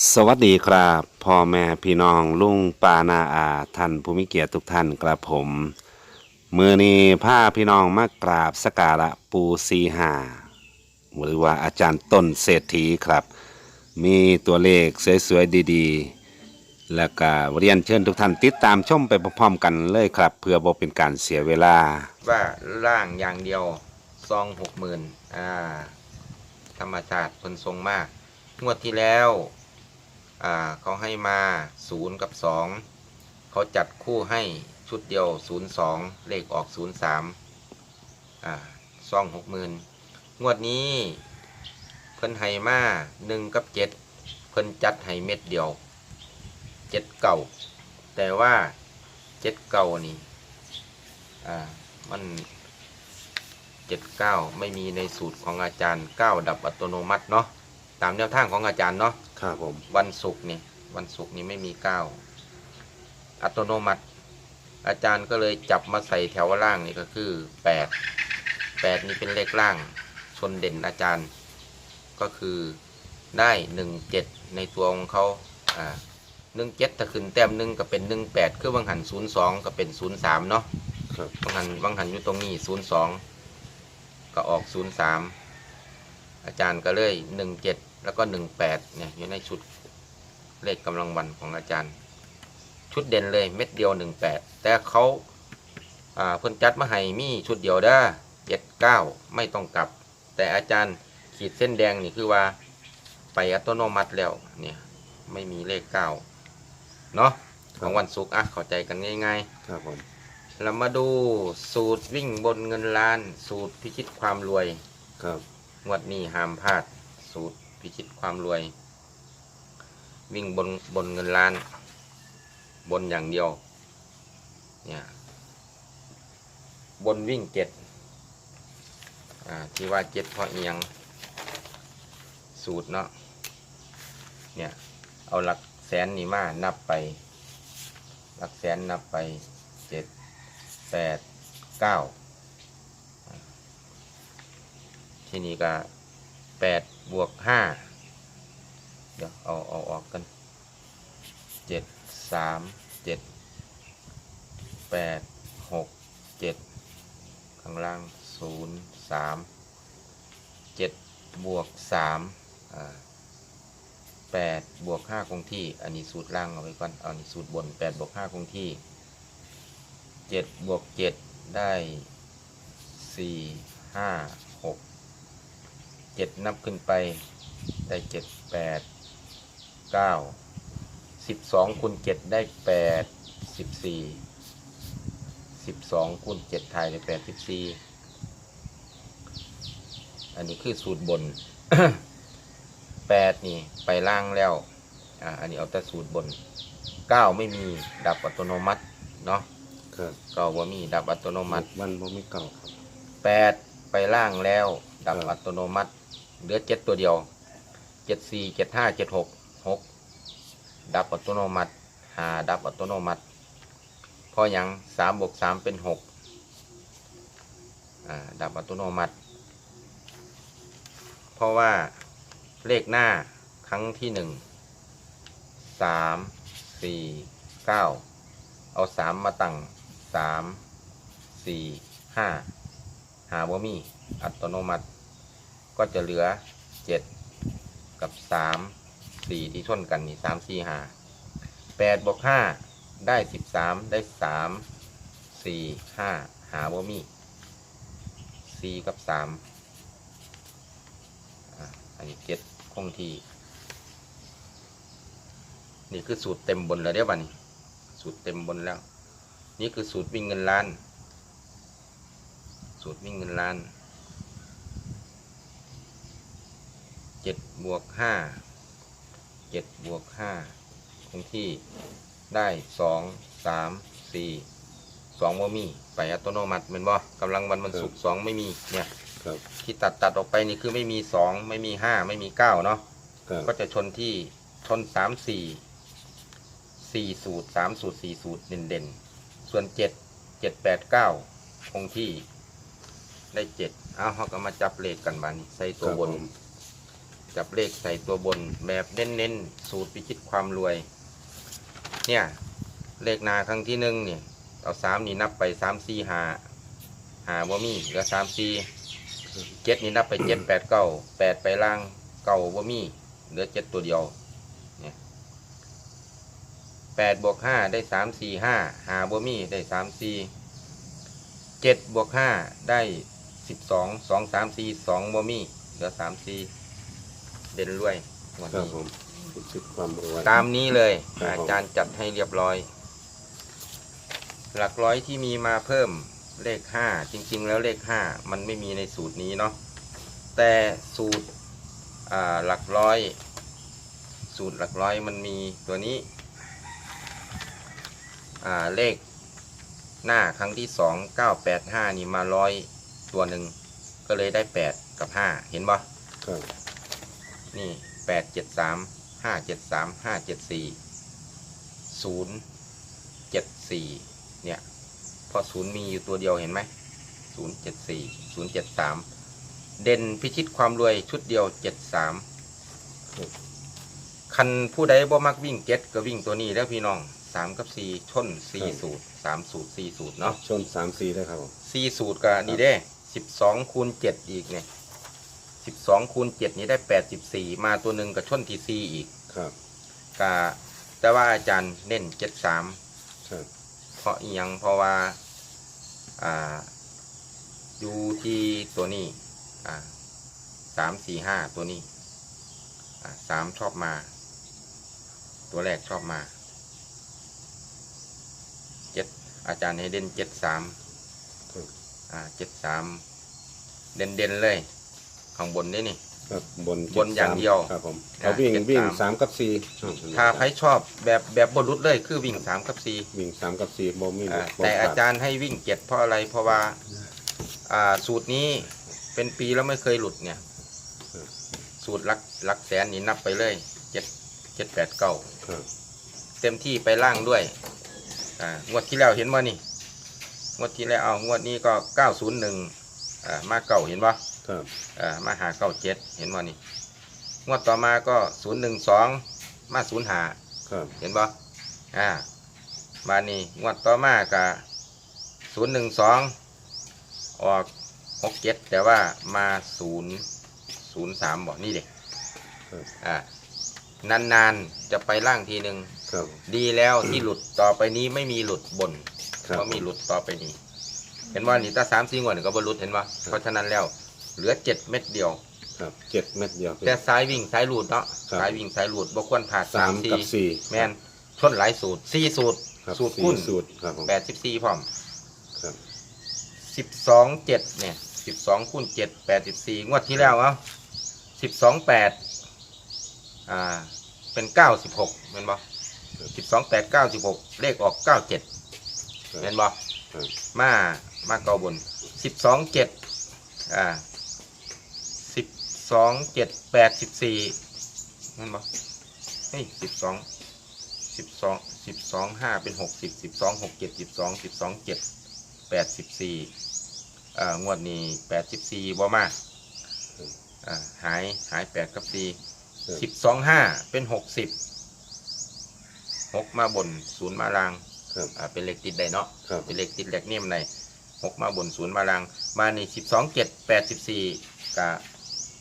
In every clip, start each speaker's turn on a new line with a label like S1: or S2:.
S1: สวัสดีครับพ่อแม่พี่น้องลุงปานาอาท่านผู้มีเกียรติทุกท่านกระผมมือนี้พาพี่น้องมากราบสการะปูสีหาหรือว่าอาจารย์ต้นเศรษฐีครับ มีตัวเลขสวยๆดีๆ แล้วก็เรียนเชิญทุกท่านติดตามชมไปพร้อมๆกันเลยครับ เพื่อบ่เป็นการเสียเวลา
S2: ว่าร่างอย่างเดียวซองหกหมื่นอ่าธรรมชาติเพิ่นทรงมาก งวดที่แล้ว เขาให้มาศูนย์กับสองเขาจัดคู่ให้ชุดเดียวศูนย์สองเลขออกศูนย์สามอ่าซองหกหมื่นงวดนี้ เพิ่นให้มาหนึ่งกับเจ็ดเพิ่นจัดให้เม็ดเดียวเจ็ดเก่า แต่ว่าเจ็ดเก่านี่อ่ามันเจ็ดเก้าไม่มีในสูตรของอาจารย์เก้าดับอัตโนมัติเนาะ ตามแนวทางของอาจารย์เนาะ
S1: ครับผม
S2: วันศุกร์นี่ วันศุกร์นี่ไม่มีเก้าอัตโนมัติ อาจารย์ก็เลยจับมาใส่แถวล่างนี่ก็คือแปดแปดนี่เป็นเลขล่างชนเด่นอาจารย์ ก็คือได้หนึ่งเจ็ดในตัวของเขาอ่าหนึ่งเจ็ดถ้าขึ้นแต้มหนึ่งก็เป็นหนึ่งแปดคือวังหันศูนย์สองก็เป็นศูนย์สามเนาะ
S1: ครับ
S2: วังหันวังหันอยู่ตรงนี้ศูนย์สองก็ออกศูนย์สามอาจารย์ก็เลยหนึ่งเจ็ด แล้วก็หนึ่งแปดเนี่ยอยู่ในชุดเลขกำลังวันของอาจารย์ ชุดเด่นเลยเม็ดเดียวหนึ่งแปดแต่เขาอ่าเพิ่นจัดมาให้มีชุดเดียวเด้อเจ็ดเก้าไม่ต้องกลับ แต่อาจารย์ขีดเส้นแดงนี่คือว่าไปอัตโนมัติแล้วเนี่ยไม่มีเลขเก้าเนาะของวันศุกร์อะเข้าใจกันง่ายๆ
S1: ครับผม
S2: เรามาดูสูตรวิ่งบนเงินล้าน สูตรพิชิตความรวย
S1: ครับ
S2: งวดนี้ห้ามพลาด สูตร พิชิตความรวย วิ่งบนบนเงินล้าน บนอย่างเดียว เนี่ยบนวิ่งเจ็ดอ่าที่ว่าเจ็ดเพราะเอียง สูตรเนาะเนี่ย เอาหลักแสนนี่มานับไป หลักแสนนับไปเจ็ดแปดเก้าที่นี้ก็ แปดบวกห้าเดี๋ยวเอาเอาออกกันเจ็ดสามเจ็ดแปดหกเจ็ดข้างล่างศูนย์สามเจ็ดบวกสามอ่าแปดบวกห้าคงที่ อันนี้สูตรล่างเอาไว้ก่อนเอานี้สูตรบนแปดบวกห้าคงที่เจ็ดบวกเจ็ดได้สี่ห้า เจ็ดนับขึ้นไป ได้เจ็ดแปดเก้าสิบสองคูณเจ็ดได้แปดสิบสี่สิบสองคูณเจ็ดไทยได้แปดสิบสี่อันนี้คือสูตรบนแปดนี่ไปล่างแล้ว อ่า อันนี้เอาแต่สูตรบนเก้าไม่มีดับอัตโนมัติเนาะ
S1: ครับ
S2: ก็ว่ามีดับอัตโนมัติ
S1: วันบ่มีเก่าครับ
S2: แปดไปล่างแล้ว ดับ
S1: ครับ
S2: อัตโนมัติ เหลือเจ็ดตัวเดียวเจ็ดสี่เจ็ดห้าเจ็ดหกหกดับอัตโนมัติหาดับอัตโนมัติเพราะหยังสามบวกสามเป็นหกดับอัตโนมัติ เพราะว่าเลขหน้าครั้งที่หนึ่งสามสี่เก้าเอาสามมาตั้งสามสี่ห้าหาว่มีอัตโนมัติ ก็จะเหลือเจ็ดกับสามสี่ที่ชนกันนี่สามสี่หาแปดบวกห้าได้สิบสามได้สามสี่ห้าหาว่ามีสี่กับสามอันนี้เจ็ดคงที่ นี่คือสูตรเต็มบนแล้วเดี๋ยวบัดนสูตรเต็มบนแล้ว นี่คือสูตรวิ่งเงินล้าน สูตรวิ่งเงินล้าน เจ็ดบวกห้าเจ็ดบวกห้าคงที่ได้สองสามสี่สองว่ามี ไปอัตโนมัติเป็นบ่กำลังวันมันสุกสองไม่มีเนี่ย
S1: ครับ
S2: ที่ตัดตัดออกไปนี่คือไม่มีสองไม่มีห้าไม่มีเก้าเนาะก็จะชนที่ชนสามสี่สี่สูตรสามสูตรสี่สูตรเด่นเด่นๆส่วนเจ็ดเจ็ดแปดเก้าคงที่ได้เจ็ดเอาเขาก็มาจับเลขกันมานี่ใส่ตัวบน
S1: บ
S2: จับเลขใส่ตัวบนแบบเน้นๆ สูตรพิชิตความรวย เนี่ย เลขนาครั้งที่หนึ่งเนี่ยเอาสามนี่นับไปสามสี่หาหาบ่มีเหลือสามสี่เจ็ดนี่นับไปเจ็ดแปดเก้าแปดไปล่างเก้าบ่มีเหลือเจ็ดตัวเดียวเนี่ยแปดบวกห้าได้สามสี่ห้าหาบ่มีได้สามสี่เจ็ดบวกห้าได้สิบสองสองสามสี่สองบ่มีเหลือสามสี่ เด่นรวยวัน
S1: ครับ
S2: นี้
S1: ผมพิชิตความรวย
S2: ตามนี้เลย
S1: ครับผม
S2: อาจารย์จัดให้เรียบร้อย หลักร้อยที่มีมาเพิ่มเลขห้าจริง ๆ แล้วเลขห้ามันไม่มีในสูตรนี้เนาะแต่สูตรอ่าหลักร้อย สูตรหลักร้อยมันมีตัวนี้อ่าเลขหน้าครั้งที่สองเก้าแปดห้านี่มาร้อยตัวหนึ่งก็เลยได้แปดกับห้าเห็นปะ
S1: ครับ
S2: นี่แปดเจ็ดสามห้าเจ็ดสามห้าเจ็ดสี่ศูนย์เจ็ดสี่เนี่ยเพอศูนย์มีอยู่ตัวเดียวเห็นไหมศูนย์เจ็ดสี่ศูนย์เจ็ดสามเด่นพิชิตความรวยชุดเดียวเจ็ดสามคันผู้ใดบ่มักวิ่งเจ็ดก็วิ่งตัวนี้แล้วพี่น้องสามกับสี่ชนสี่สูตรสามสูตรสี่สูตรเนาะ
S1: ชนสามสี่ได้ครับผม
S2: สี่สูตรก็นี่เด้สิบสองคูณเจ็ดอีกเนี่ย สิบสองคูณเจ็ดนี่ได้แปดสิบสี่มาตัวหนึ่งกับชนที่สี่อีก
S1: ครับ
S2: กะแต่ว่าอาจารย์เน้นเจ็ดสาม
S1: ครับ
S2: เพราะอีหยังเพราะว่าอ่าอยู่ที่ตัวนี้อ่าสามสี่ห้าตัวนี้อ่าสามชอบมา ตัวแรกชอบมาเจ็ดอาจารย์ให้เด่นเจ็ดสาม
S1: ครับ
S2: อ่าเจ็ดสามเด่นเด่นๆเลย ข้างบนนี่นี่
S1: ครับบน
S2: บนอย่างเดียว
S1: ครับผม
S2: อ่า
S1: เอาวิ่ง
S2: เจ็ด
S1: วิ่ง
S2: สาม
S1: สามกับสี่
S2: ถ้าใครชอบแบบแบบบนรุดเลยคือวิ่งสามกับสี่
S1: วิ่งสามกับสี่บ่มี
S2: อ่า
S1: บ่
S2: แต่
S1: พล
S2: อา
S1: ด
S2: จารย์ให้วิ่งเจ็ดเพราะอะไรเพราะว่าอ่าสูตรนี้เป็นปีแล้วไม่เคยหลุดเนี่ย สูตรหลักหลักแสนนี่นับไปเลยเจ็ดเจ็ดแปดเก้า
S1: ครับ
S2: เต็มที่ไปล่างด้วย อ่างวดที่แล้วเห็นว่านี่ งวดที่แล้วเอางวดนี้ก็เก้าศูนย์หนึ่งอ่า มาเก้าเห็นปะ
S1: ครับ
S2: อ่ามาหาเก้าเจ็ดเห็นว่านี่งวดต่อมาก็ศูนย์หนึ่งสองมาศูนย์หา
S1: ครับ
S2: เห็นบ่อ่ามานี่งวดต่อมากะศูนย์หนึ่งสองออกหกเจ็ดแต่ว่ามาศูนย์ศูนย์สามบอกนี่เด็ก
S1: ครับ
S2: อ่านานๆจะไปล่างทีหนึ่ง
S1: ครับ
S2: ดีแล้วที่หลุดต่อไปนี้ไม่มีหลุดบน
S1: ครับ
S2: เพราะมีหลุดต่อไปนี้ เห็นว่านี่ถ้าสามสี่งวดนี่ก็บรลุดเห็นว่าเพราะฉะนั้นแล้ว เหลือเจ็ดเม็ดเดียว
S1: ครับเจ็ดเม็ดเดียว
S2: แต่ซ้ายวิ่งซ้ายหลุดเนาะ
S1: ครับ
S2: ซ้ายวิ่งซ้ายหลุดบ่ควรผ่าด
S1: สามกับสี่
S2: แมนชนหลายสูตรสี่สูตร
S1: ครับ
S2: สูตร
S1: สี่
S2: คูณ
S1: สูตรครับผม
S2: แปดสิบสี่พร้อม
S1: ครับ
S2: สิบสองเจ็ดเนี่ยสิบสองคูณเจ็ดแปดสิบสี่งวดที่แล้วเอาสิบสองแปดอ่าเป็นเก้าสิบหกเห็นบ่สิบสองแปดเก้าสิบหกเลขออกเก้าเจ็ด
S1: ครับ
S2: เห็นบ่
S1: ครับ
S2: มา มาเกาบนสิบสองเจ็ดอ่า สิบสองเจ็ดแปดสิบสี่เห็นบ่เฮ้ยสิบสองสิบสองสิบสองห้าเป็นหกสิบสิบสองหกเจ็ดสิบสองสิบสองเจ็ดแปดสิบสี่อ่างวดนี้แปดสิบสี่บ่มาอ่าหายหายแปดกับสี่
S1: ครับ
S2: สิบสองห้าเป็นหกสิบหกมาบนศูนย์มาล่าง
S1: ครับ
S2: อ่าเป็นเลขติดได้เนาะ
S1: ครับ
S2: เป็นเลขติดเลขเนียมในหกมาบนศูนย์มาล่างมานี่สิบสองเจ็ดแปดสิบสี่กับ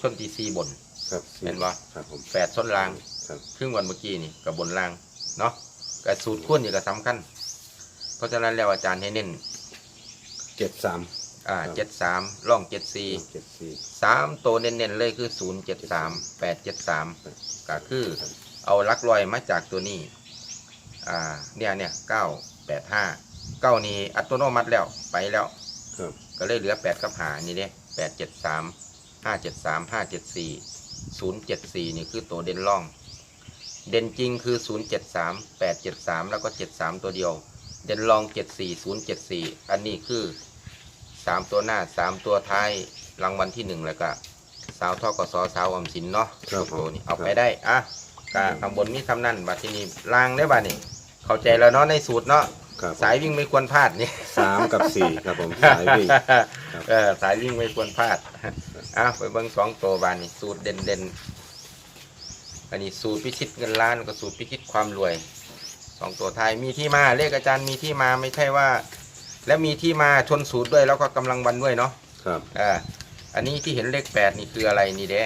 S2: ชนตีสี่บน
S1: ครับสี่
S2: เห็นบ่
S1: ครับผม
S2: แปดชนล่าง
S1: ครับ
S2: ครึ่งวันเมื่อกี้นี่กับบนล่างเนาะกับสูตรคูณนี่ก็สำคัญ เพราะฉะนั้นแล้วอาจารย์ให้เน้น
S1: เจ็ดสาม
S2: อ่า
S1: ครับ
S2: เจ็ดสามล่องเจ็ดสี่
S1: เจ็ดสี่
S2: สามตัวเน้นๆเลยคือศูนย์เจ็ดสามแปดเจ็ดสามก็คือเอาลักลอยมาจากตัวนี้อ่าเนี่ยเนี่ยเก้าแปดห้าเก้านี้อัตโนมัติแล้วไปแล้ว
S1: ครับ
S2: ก็เลยเหลือแปดกับหานี่เด้แปดเจ็ดสาม ห้าเจ็ดสามห้าเจ็ดสี่ศูนย์เจ็ดสี่นี่คือตัวเด่นล่อง เด่นจริงคือศูนย์เจ็ดสามแปดเจ็ดสามแล้วก็เจ็ดสามตัวเดียว เด่นลองเจ็ดสี่ศูนย์เจ็ดสี่อันนี้คือสามตัวหน้าสามตัวท้ายรางวัลที่หนึ่งแล้วก็สาวทอกสสาวออมสินเนาะ
S1: ครับผม
S2: ตัวนี้เอาไปได้อะกะข้างบนมีคำนั่นบัดที่นี่ล่างได้บ่านี่เข้าใจแล้วเนาะในสูตรเนาะ
S1: ครับผม
S2: สายวิ่งไม่ควรพลาดนี่
S1: สามกับสี่ครับผมสายวิ่ง ครับ
S2: เออสายวิ่งไม่ควรพลาดอะไปเบิ้งสองตัวบานนี่สูตรเด่นเด่นอันนี้สูตรพิชิตเงินล้านกับสูตรพิชิตความรวยสองตัวท้ายมีที่มาเลขอาจารย์มีที่มาไม่ใช่ว่า แล้วมีที่มาชนสูตรด้วยแล้วก็กำลังวันด้วยเนาะ
S1: ครับ
S2: อ่าอันนี้ที่เห็นเลขแปดนี่คืออะไรนี่เด้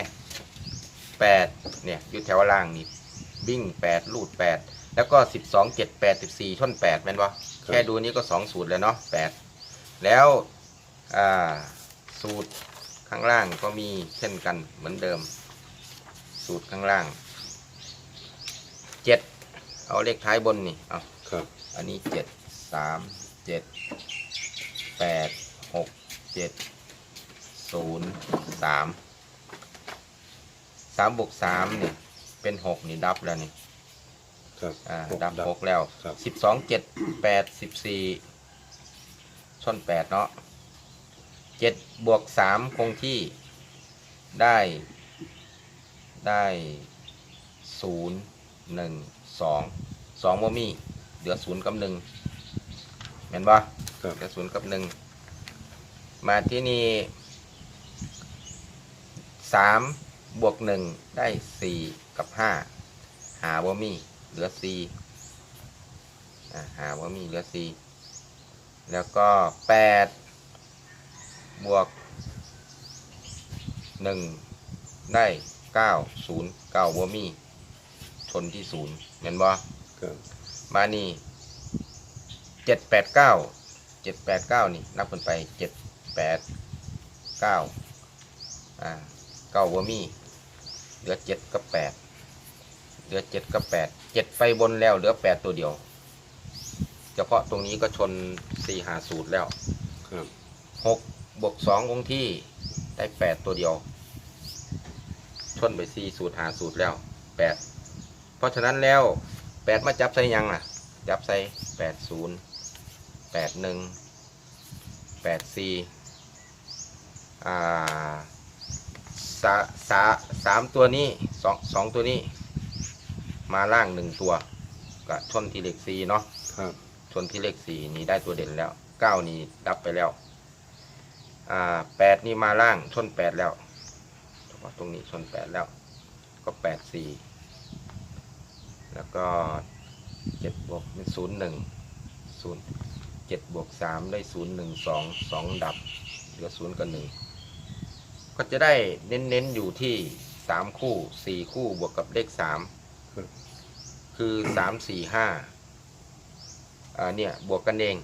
S2: แปดเนี่ยอยู่แถวล่างนี่วิ่งแปดลูดแปด แล้วก็สิบสองเจ็ดแปดสิบสี่ชนแปดแม่นบ่แค่ดูนี้ก็สองสูตรแล้วเนาะแปดแล้วอ่าสูตรข้างล่างก็มีเช่นกันเหมือนเดิม สูตรข้างล่างเจ็ดเอาเลขท้ายบนนี่เอา
S1: ครับ
S2: อันนี้เจ็ดสามเจ็ดแปดหกเจ็ดศูนย์สามสามบวกสามเนี่ยเป็นหกนี่ดับแล้วนี่
S1: ครับ
S2: อ่า
S1: หก
S2: ดับ
S1: ดับ
S2: หกแล้ว
S1: ครับ
S2: สิบสองเจ็ดแปดสิบสี่ชนแปดเนาะเจ็ดบวกสามคงที่ได้ได้ศูนย์หนึ่งสองสองบ่มีเหลือศูนย์กับหนึ่งเห็นปะ
S1: ครับ
S2: เหลือศูนย์กับหนึ่งมาที่นี่สามบวกหนึ่งได้สี่กับห้าหาบ่มี เหลือสี่อ่าหาบ่มีเหลือสี่แล้วก็แปดบวกหนึ่งได้เก้าศูนย์เก้าบ่มีชนที่ศูนย์เห็นบ่
S1: ครับ
S2: มานี่เจ็ดแปดเก้าเจ็ดแปดเก้านี่ นับกันไปเจ็ดแปดเก้าอ่าเก้าบ่มี เหลือเจ็ดกับแปดเหลือเจ็ดกับแปด เจ็ดไปบนแล้วเหลือแปดตัวเดียว เฉพาะตรงนี้ก็ชนสี่หาสูตรแล้ว
S1: ครับ
S2: หกบวกสองคงที่ได้แปดตัวเดียว ชนไปสี่สูตรหาสูตรแล้วแปดเพราะฉะนั้นแล้วแปดมาจับใส่ยังล่ะ จับใส่แปดศูนย์แปดหนึ่งแปดสี่อ่าสาสาสามตัวนี้สองสองตัวนี้ มาล่างหนึ่งตัวก็ชนที่เลขสี่เนาะ
S1: ครับ
S2: ชนที่เลขสี่นี่ได้ตัวเด่นแล้วเก้านี่ดับไปแล้ว อ่าแปดนี่มาล่างชนแปดแล้วเฉพาะตรงนี้ชนแปดแล้ว ก็แปดสี่แล้วก็เจ็ดบวกเป็นศูนย์หนึ่งศูนย์เจ็ดบวกสามได้ศูนย์หนึ่งสองสองดับเหลือศูนย์กับหนึ่งก็จะได้เน้นๆอยู่ที่สามคู่สี่คู่บวกกับเลขสาม
S1: ครับ
S2: คือสามสี่ห้าอ่าเนี่ยบวกกันเอง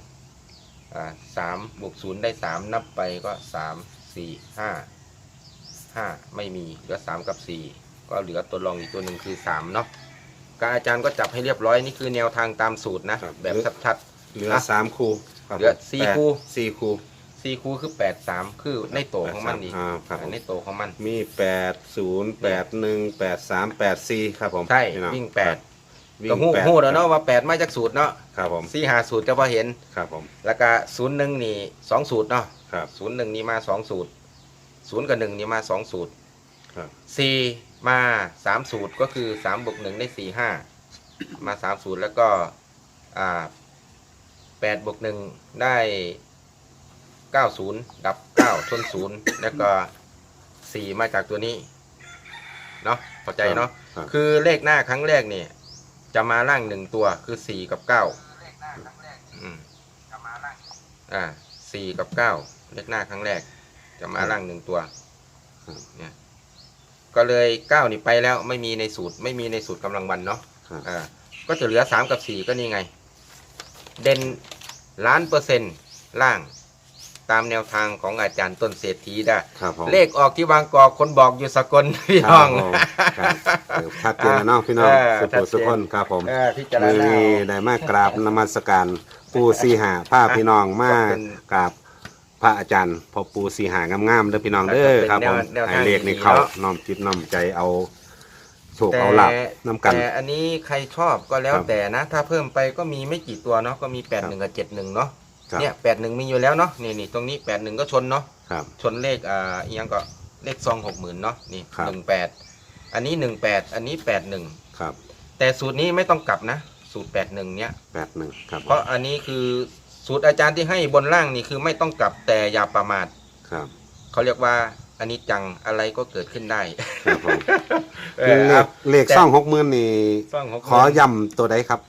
S2: อ่าสามบวกศูนย์ได้สามนับไปก็สามสี่ห้าห้าไม่มีเหลือสามกับสี่ก็เหลือตัวรองอีกตัวหนึ่งคือสามเนาะการอาจารย์ก็จับให้เรียบร้อยนี่คือแนวทางตามสูตรนะ
S1: ครับ
S2: แบบชัด
S1: เหลือ
S2: อะ
S1: สามคู่ครับ
S2: เหลือสี่
S1: แปด
S2: คู่
S1: สี่คู่
S2: ๆ สี่คู่คือแปดสามคือในโตวของมันอีก
S1: อ่าครับผม
S2: ในโตวของมัน
S1: มีแปดศูนย์แปดหนึ่งแปดสามแปดสี่ครับผม
S2: ใช่
S1: พี่น้อ
S2: วิ่งแปด
S1: วิ่
S2: ก็
S1: ง
S2: หู
S1: แปด
S2: หูแล้วเนาะว่าแปดมาจากสูตรเนาะ
S1: ครับผม
S2: สี่หาสูตรก็พอเห็น
S1: ครับผม
S2: แล้วก็ศูนย์หนึ่งนี่สองสูตรเนาะ
S1: ครับ
S2: ศูนย์หนึ่งนี่มาสองสูตรศูนย์กับหนึ่งนี่มาสองสูตร
S1: ครับ
S2: สี่มาสามสูตรก็คือสามบวกหนึ่งได้สี่ห้ามาสามสูตรแล้วก็อ่าแปดบวกหนึ่งได้ เก้าศูนย์ดับเก้าชนศูนย์แล้วก็สี่มาจากตัวนี้ เนาะพอใจเนาะ
S1: ครับ
S2: คือเลขหน้าครั้งแรกเนี่ย จะมาล่างหนึ่งตัวคือสี่กับเก้าอืม อ่าสี่กับเก้าเลขหน้าครั้งแรก จะมาล่างหนึ่งตัว
S1: ครับ
S2: เนี่ย ก็เลยเก้านี่ไปแล้วไม่มีในสูตร ไม่มีในสูตรกำลังวันเนาะ
S1: ครับ
S2: อ่าก็จะเหลือสามกับสี่ก็นี่ไง เด่นล้านเปอร์เซ็นต์ล่าง ตามแนวทางของอาจารย์ต้นเศรษฐีได้
S1: ครับผม
S2: เลขออกที่บางกอกคนบอกอยู่สกลพี่น้อง
S1: ครับผมครับเออชัดเจนแล้วเนาะพี่น้อง
S2: เออ
S1: สุ
S2: ชัด
S1: ขุ
S2: เจน
S1: สุขคนครับผม
S2: เออพิจาร
S1: มือ
S2: ณา
S1: นี้ได้มากราบนมัสการปูสีหาผ้าพี่น้องมา
S2: ขอบคุณ
S1: กราบพระอาจารย์พอปูสีหางามๆเด้อพี่น้องเด้อครับผม
S2: แนวทาง
S1: ให้เลขนี้เข้า
S2: ดีเนาะ
S1: น้อมจิตน้อมใจเอาโชค
S2: แต่
S1: เอาหลับน้ำกัน
S2: แต่อันนี้ใครชอบก็แล้ว
S1: ครับ
S2: แต่นะ ถ้าเพิ่มไปก็มีไม่กี่ตัวเนาะก็มีแปด
S1: ครับ
S2: หนึ่งกับเจ็ดหนึ่งเนาะ
S1: ครับ
S2: เนี่ยแปดหนึ่งมีอยู่แล้วเนาะนี่นี่ตรงนี้แปดหนึ่งก็ชนเนาะ
S1: ครับ
S2: ชนเลขอ่าอีกอยังก็เลขซองหกหมื่นเนาะนี่
S1: ครับ
S2: หนึ่งแปดอันนี้หนึ่งแปดอันนี้แปดหนึ่ง
S1: ครับ
S2: แต่สูตรนี้ไม่ต้องกลับนะ สูตรแปดหนึ่งเนี้ย
S1: แปดหนึ่งครับ
S2: เพราะอันนี้คือสูตรอาจารย์ที่ให้บนล่างนี่คือไม่ต้องกลับแต่อย่าประมาท
S1: ครับ
S2: เขาเรียกว่าอันนี้จังอะไรก็เกิดขึ้นได้
S1: ครับผม
S2: เอ
S1: เล
S2: อ
S1: ขเลขซ่องหกหมื่นนี่
S2: ซ่องหก
S1: ขอย้ำตัวใดครับ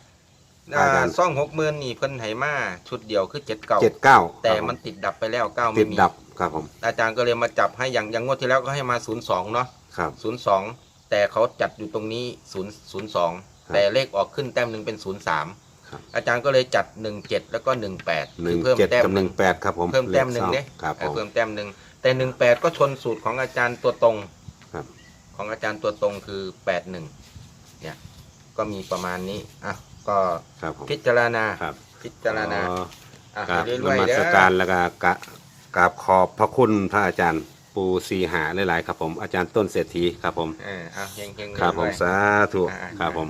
S2: อ่า
S1: อาจารย์
S2: ซ่องหกหมื่นนี่เพิ่นไหมาชุดเดียวคือเจ็ดเก่า
S1: เจ็ดเก้า
S2: แต่มันติดดับไปแล้วเก้า
S1: ติ
S2: ไม่
S1: ด
S2: มี
S1: ดับครับผม
S2: อาจารย์ก็เลยมาจับให้อย่างอย่างงวดที่แล้วก็ให้มาศูนย์สองเนาะ
S1: ครับ
S2: ศูนย์สองแต่เขาจัดอยู่ตรงนี้ศูนย์ศูนย์สอง
S1: ครับ
S2: แต่เลขออกขึ้นแต้มหนึ่งเป็นศูนย์สาม
S1: ครับ
S2: อาจารย์ก็เลยจัดหนึ่งเจ็ดแล้วก็หนึ่งแปด
S1: หนึ่ง
S2: เพิ่ม
S1: เจ็ด
S2: แต้ม
S1: กับหนึ่งแปดครับผม
S2: เพิ่มแต้มหนึ่ง
S1: ล
S2: เนี่ย
S1: ขซ่อครับผม
S2: เพิ่มแต้มหนึ่งแต่หนึ่งแปดก็ชนสูตรของอาจารย์ตัวตรง
S1: ครับ
S2: ของอาจารย์ตัวตรงคือแปดหนึ่งเนี่ยก็มีประมาณนี้อะ ก็
S1: ครับผม
S2: พิจารณา
S1: ครับ
S2: พิจารณา
S1: อ๋อ
S2: อะ
S1: กราบ
S2: เรื่
S1: น
S2: อย
S1: มั
S2: ๆเด้
S1: ส
S2: อ
S1: การแล้วก็กะกราบขอบพระคุณพระอาจารย์ปูสีหาหลายๆครับผมอาจารย์ต้นเศรษฐีครับผม
S2: เออเอาเฮงๆ
S1: ครับผม
S2: วย
S1: สาธุ
S2: อ่า
S1: ครับผม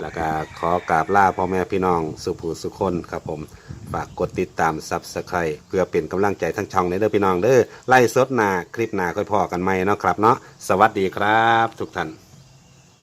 S1: แล้วก็ขอกราบลาพ่อแม่พี่น้อง สุภูสุคนครับผม ฝากกดติดตามซับสไครต์เพื่อเป็นกำลังใจทั้งช่องในเด้อพี่น้องเด้อไล่สดหนาคลิปหนาค่อยพอกันไหมเนาะครับเนาะสวัสดีครับ ทุกท่าน